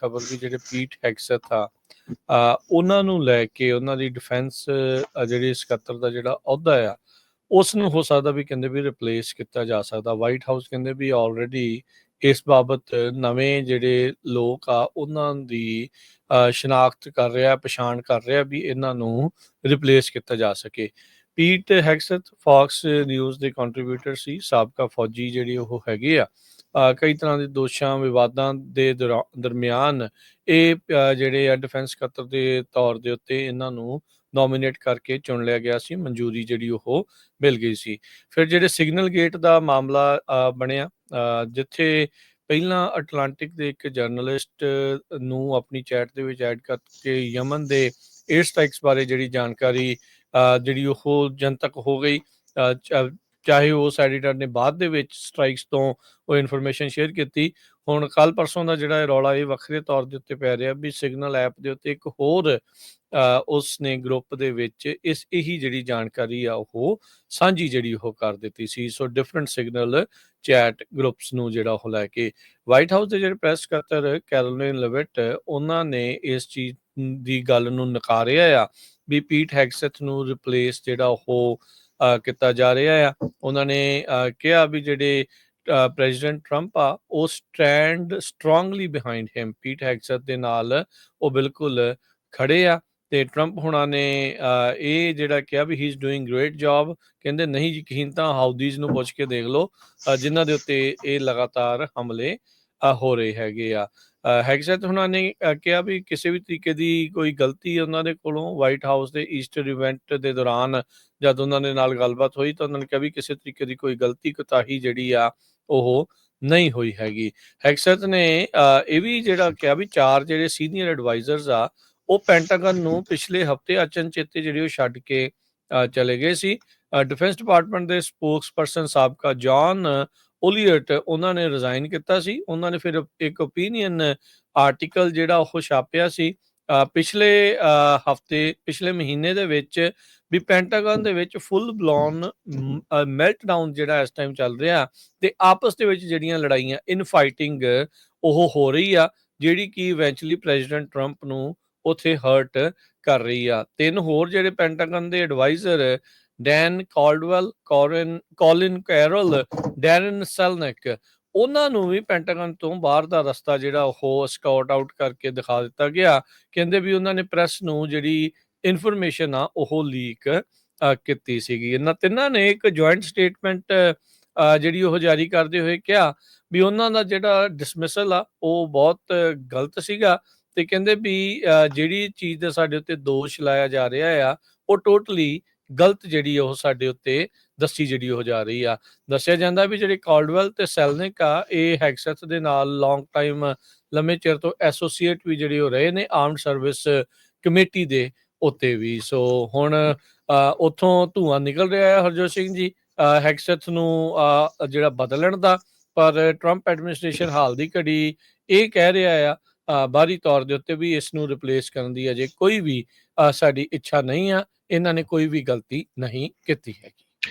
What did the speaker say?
ਖਬਰ ਵੀ ਜਿਹੜੇ ਪੀਟ ਹੈਗਸਥ ਆ ਉਹਨਾਂ ਨੂੰ ਲੈ ਕੇ ਉਹਨਾਂ ਦੀ ਡਿਫੈਂਸ ਜਿਹੜੀ ਸਕੱਤਰ ਦਾ ਜਿਹੜਾ ਅਹੁਦਾ ਆ ਉਸ ਨੂੰ ਹੋ ਸਕਦਾ ਵੀ ਕਹਿੰਦੇ ਵੀ ਰਿਪਲੇਸ ਕੀਤਾ ਜਾ ਸਕਦਾ। ਵਾਈਟ ਹਾਊਸ ਕਹਿੰਦੇ ਵੀ ਆਲਰੇਡੀ ਇਸ ਬਾਬਤ ਨਵੇਂ ਜਿਹੜੇ ਲੋਕ ਆ ਉਹਨਾਂ ਦੀ ਅ, ਸ਼ਨਾਖਤ ਕਰ ਰਿਹਾ ਪਛਾਣ ਕਰ ਰਿਹਾ ਵੀ ਇਹਨਾਂ ਨੂੰ ਰਿਪਲੇਸ ਕੀਤਾ ਜਾ ਸਕੇ। ਪੀਟ ਹੈਗਸਥ ਫੌਕਸ ਨਿਊਜ਼ ਦੇ ਕੰਟਰੀਬਿਊਟਰ ਸੀ ਸਾਬਕਾ ਫੌਜੀ ਜਿਹੜੇ ਉਹ ਹੈਗੇ ਆ। ਕਈ ਤਰ੍ਹਾਂ ਦੇ ਦੋਸ਼ਾਂ, ਵਿਵਾਦਾਂ ਦੇ ਦੌਰਾ- ਦਰਮਿਆਨ ਇਹ ਜਿਹੜੇ ਆ ਡਿਫੈਂਸ ਸਕੱਤਰ ਦੇ ਤੌਰ ਦੇ ਉੱਤੇ ਇਹਨਾਂ ਨੂੰ ਨੋਮੀਨੇਟ ਕਰਕੇ ਚੁਣ ਲਿਆ ਗਿਆ ਸੀ, ਮਨਜ਼ੂਰੀ ਜਿਹੜੀ ਉਹ ਮਿਲ ਗਈ ਸੀ। ਫਿਰ ਜਿਹੜੇ ਸਿਗਨਲ ਗੇਟ ਦਾ ਮਾਮਲਾ ਬਣਿਆ ਜਿੱਥੇ ਪਹਿਲਾਂ ਅਟਲਾਂਟਿਕ ਦੇ ਇੱਕ ਜਰਨਲਿਸਟ ਨੂੰ ਆਪਣੀ ਚੈਟ ਦੇ ਵਿੱਚ ਐਡ ਕਰਕੇ ਯਮਨ ਦੇ 에ਅਰ ਸਟ੍ਰਾਈਕਸ ਬਾਰੇ ਜਿਹੜੀ ਜਾਣਕਾਰੀ ਜਿਹੜੀ ਉਹ ਜਨਤਕ ਹੋ ਗਈ ਚਾਹੇ ਉਸ ਐਡੀਟਰ ਨੇ ਬਾਅਦ ਦੇ ਵਿੱਚ ਸਟ੍ਰਾਈਕਸ ਤੋਂ ਉਹ ਇਨਫੋਰਮੇਸ਼ਨ ਸ਼ੇਅਰ ਕੀਤੀ, ਹੁਣ ਕੱਲ ਪਰਸੋਂ ਦਾ ਜਿਹੜਾ ਇਹ ਰੌਲਾ ਇਹ ਵੱਖਰੇ ਤੌਰ ਦੇ ਉੱਤੇ ਪੈ ਰਿਹਾ ਵੀ ਸਿਗਨਲ ਐਪ ਦੇ ਉੱਤੇ ਇੱਕ ਹੋਰ ਉਸ ਨੇ ਗਰੁੱਪ ਦੇ ਵਿੱਚ ਇਸ, ਇਹੀ ਜਿਹੜੀ ਜਾਣਕਾਰੀ ਆ ਉਹ ਸਾਂਝੀ ਜਿਹੜੀ ਉਹ ਕਰ ਦਿੱਤੀ ਸੀ। So different signal chat groups ਨੂੰ ਜਿਹੜਾ ਉਹ ਲੈ ਕੇ ਵਾਈਟ ਹਾਊਸ ਦੇ ਜਿਹੜੇ ਪ੍ਰੈਸ ਸਕੱਤਰ ਕੈਰੋਲਿਨ ਲਵਿਟ ਉਹਨਾਂ ਨੇ ਇਸ ਚੀਜ਼ ਦੀ ਗੱਲ ਨੂੰ ਨਕਾਰਿਆ ਆ ਵੀ ਪੀਟ ਹੈਗਸਥ ਨੂੰ ਰਿਪਲੇਸ ਜਿਹੜਾ ਉਹ ਕੀਤਾ ਜਾ ਰਿਹਾ ਆ। ਉਹਨਾਂ ਨੇ ਕਿਹਾ ਵੀ ਜਿਹੜੇ ਪ੍ਰੈਜ਼ੀਡੈਂਟ ਟਰੰਪ ਆ ਉਹ stand strongly behind him Pete Hegseth ਦੇ ਨਾਲ ਉਹ ਬਿਲਕੁਲ ਖੜੇ ਆ। ਤੇ ਟਰੰਪ ਹੁਣਾਂ ਨੇ ਇਹ ਜਿਹੜਾ ਕਿਹਾ ਵੀ he is doing great job ਕਹਿੰਦੇ ਨਹੀਂ ਯਕੀਨ ਤਾਂ ਹਾਊਦੀਜ਼ ਨੂੰ ਪੁੱਛ ਕੇ ਦੇਖ ਲਓ ਅ, ਜਿਨ੍ਹਾਂ ਦੇ ਉੱਤੇ ਇਹ ਲਗਾਤਾਰ ਹਮਲੇ ਹੋ ਰਹੇ ਹੈਗੇ ਆ। ਅ, ਉਹਨਾਂ ਨੇ ਕਿਹਾ ਵੀ ਕਿਸੇ ਵੀ ਤਰੀਕੇ ਦੀ ਕੋਈ ਗਲਤੀ ਉਹਨਾਂ ਦੇ ਕੋਲੋਂ ਵਾਈਟ ਹਾਊਸ ਦੇ ਈਸਟਰ ਇਵੈਂਟ ਦੇ ਦੌਰਾਨ ਜਦ ਉਹਨਾਂ ਦੇ ਨਾਲ ਗੱਲਬਾਤ ਹੋਈ ਤਾਂ ਉਹਨਾਂ ਨੇ ਕਿਹਾ ਵੀ ਕਿਸੇ ਤਰੀਕੇ ਦੀ ਕੋਈ ਗਲਤੀ ਕੁਤਾਹੀ ਜਿਹੜੀ ਆ ਉਹ ਨਹੀਂ ਹੋਈ ਹੈਗੀ। ਹੈਗਸਥ ਨੇ ਇਹ ਵੀ ਜਿਹੜਾ ਕਿਹਾ ਵੀ ਚਾਰ ਜਿਹੜੇ ਸੀਨੀਅਰ ਐਡਵਾਈਜ਼ਰਸ ਆ ਉਹ ਪੈਂਟਾਗਨ ਨੂੰ ਪਿਛਲੇ ਹਫ਼ਤੇ ਅਚਨਚੇਤੇ ਜਿਹੜੇ ਉਹ ਛੱਡ ਕੇ ਅ, ਚਲੇ ਗਏ ਸੀ। ਡਿਫੈਂਸ ਡਿਪਾਰਟਮੈਂਟ ਦੇ ਸਪੋਕਸਪਰਸਨ ਸਾਬਕਾ ਜੌਨ ਓਲੀਅਟ ਉਹਨਾਂ ਨੇ ਰਿਜ਼ਾਈਨ ਕੀਤਾ ਸੀ। ਉਹਨਾਂ ਨੇ ਫਿਰ ਇੱਕ ਓਪੀਨੀਅਨ ਆਰਟੀਕਲ ਜਿਹੜਾ ਉਹ ਛਾਪਿਆ ਸੀ। ਪਿਛਲੇ ਹਫ਼ਤੇ, ਪਿਛਲੇ ਮਹੀਨੇ ਦੇ ਵਿੱਚ ਵੀ ਪੈਂਟਾਗਨ ਦੇ ਵਿੱਚ ਫੁੱਲ ਬਲੌਨ ਮੈਲਟਡਾਊਨ ਜਿਹੜਾ ਇਸ ਟਾਈਮ ਚੱਲ ਰਿਹਾ ਤੇ ਆਪਸ ਦੇ ਵਿੱਚ ਜਿਹੜੀਆਂ ਲੜਾਈਆਂ ਇਨ ਫਾਈਟਿੰਗ ਉਹ ਹੋ ਰਹੀ ਆ, ਜਿਹੜੀ ਕਿ ਇਵੈਂਚੁਅਲੀ ਪ੍ਰੈਜ਼ੀਡੈਂਟ ਟਰੰਪ ਨੂੰ ਉਥੇ ਹਰਟ ਕਰ ਰਹੀ ਆ। ਤਿੰਨ ਹੋਰ ਜਿਹੜੇ ਪੈਂਟਾਗਨ ਦੇ ਐਡਵਾਈਜ਼ਰ ਡੈਨ ਕਾਲਡਵੈਲ ਕੋਰਨ ਕੋਲਿਨ ਕੈਰਲ ਡੈਰਨ ਸੈਲਨਿਕ, ਉਹਨਾਂ ਨੂੰ ਵੀ ਪੈਂਟਾਗਨ ਤੋਂ ਬਾਹਰ ਦਾ ਰਸਤਾ ਜਿਹੜਾ ਉਹ ਸਕਾਊਟ ਆਊਟ ਕਰਕੇ ਦਿਖਾ ਦਿੱਤਾ ਗਿਆ। ਕਹਿੰਦੇ ਵੀ ਉਹਨਾਂ ਨੇ ਪ੍ਰੈਸ ਨੂੰ ਜਿਹੜੀ ਇਨਫੋਰਮੇਸ਼ਨ ਆ, ਉਹ ਲੀਕ ਕੀਤੀ ਸੀਗੀ। ਇਹਨਾਂ ਤਿੰਨਾਂ ਨੇ ਇੱਕ ਜੁਆਇੰਟ ਸਟੇਟਮੈਂਟ ਜਿਹੜੀ ਉਹ ਜਾਰੀ ਕਰਦੇ ਹੋਏ ਕਿਹਾ ਵੀ ਉਹਨਾਂ ਦਾ ਜਿਹੜਾ ਡਿਸਮਿਸਲ ਆ, ਉਹ ਬਹੁਤ ਗਲਤ ਸੀਗਾ ਤੇ ਕਹਿੰਦੇ ਵੀ ਜਿਹੜੀ ਚੀਜ਼ ਦਾ ਸਾਡੇ ਉੱਤੇ ਦੋਸ਼ ਲਾਇਆ ਜਾ ਰਿਹਾ ਆ, ਉਹ ਟੋਟਲੀ ਗਲਤ ਜਿਹੜੀ ਉਹ ਸਾਡੇ ਉੱਤੇ ਦੱਸੀ ਜਿਹੜੀ ਉਹ ਜਾ ਰਹੀ ਆ। ਦੱਸਿਆ ਜਾਂਦਾ ਵੀ ਜਿਹੜੇ ਕਾਲਡਵੈਲ ਤੇ ਸੈਲਨਿਕ ਆ ਇਹ ਹੈਗਸਥ ਦੇ ਨਾਲ ਲੌਂਗ ਟਾਈਮ ਲੰਮੇ ਚਿਰ ਤੋਂ ਐਸੋਸੀਏਟ ਵੀ ਜਿਹੜੇ ਉਹ ਰਹੇ ਨੇ ਆਰਮਡ ਸਰਵਿਸ ਕਮੇਟੀ ਦੇ ਉੱਤੇ ਵੀ। ਸੋ ਹੁਣ ਅ, ਉੱਥੋਂ ਧੂਆਂ ਨਿਕਲ ਰਿਹਾ ਹੈ ਹਰਜੋਤ ਸਿੰਘ ਜੀ। ਅ, ਹੈਗਸਥ ਨੂੰ ਜਿਹੜਾ ਬਦਲਣ ਦਾ ਪਰ ਟਰੰਪ ਐਡਮਿਨਿਸਟ੍ਰੇਸ਼ਨ ਹਾਲ ਦੀ ਘੜੀ ਇਹ ਕਹਿ ਰਿਹਾ ਆ ਬਾਹਰੀ ਤੌਰ ਦੇ ਉੱਤੇ ਵੀ ਇਸ ਨੂੰ ਰਿਪਲੇਸ ਕਰਨ ਦੀ ਅਜੇ ਕੋਈ ਵੀ ਸਾਡੀ ਇੱਛਾ ਨਹੀਂ ਆ, ਇਹਨਾਂ ਨੇ ਕੋਈ ਵੀ ਗਲਤੀ ਨਹੀਂ ਕੀਤੀ ਹੈਗੀ।